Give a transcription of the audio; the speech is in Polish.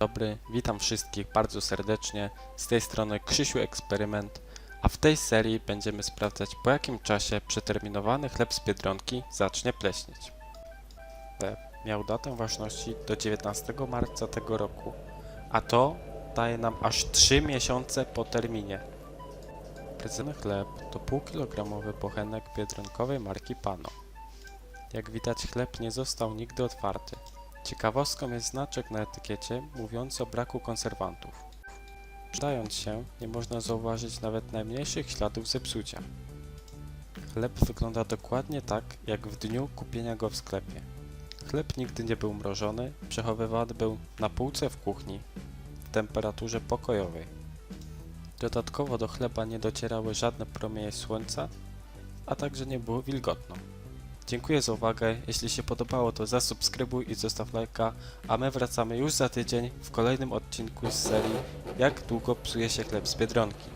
Dobry, witam wszystkich bardzo serdecznie. Z tej strony Krzysiu Eksperyment, a w tej serii będziemy sprawdzać po jakim czasie przeterminowany chleb z Biedronki zacznie pleśnieć. Chleb miał datę ważności do 19 marca tego roku, a to daje nam aż 3 miesiące po terminie. Prezent chleb to półkilogramowy bochenek biedronkowej marki Pano. Jak widać chleb nie został nigdy otwarty. Ciekawostką jest znaczek na etykiecie mówiący o braku konserwantów. Czytając się, nie można zauważyć nawet najmniejszych śladów zepsucia. Chleb wygląda dokładnie tak, jak w dniu kupienia go w sklepie. Chleb nigdy nie był mrożony, przechowywany był na półce w kuchni w temperaturze pokojowej. Dodatkowo do chleba nie docierały żadne promienie słońca, a także nie było wilgotno. Dziękuję za uwagę. Jeśli się podobało, to zasubskrybuj i zostaw lajka, a my wracamy już za tydzień w kolejnym odcinku z serii Jak długo psuje się chleb z Biedronki.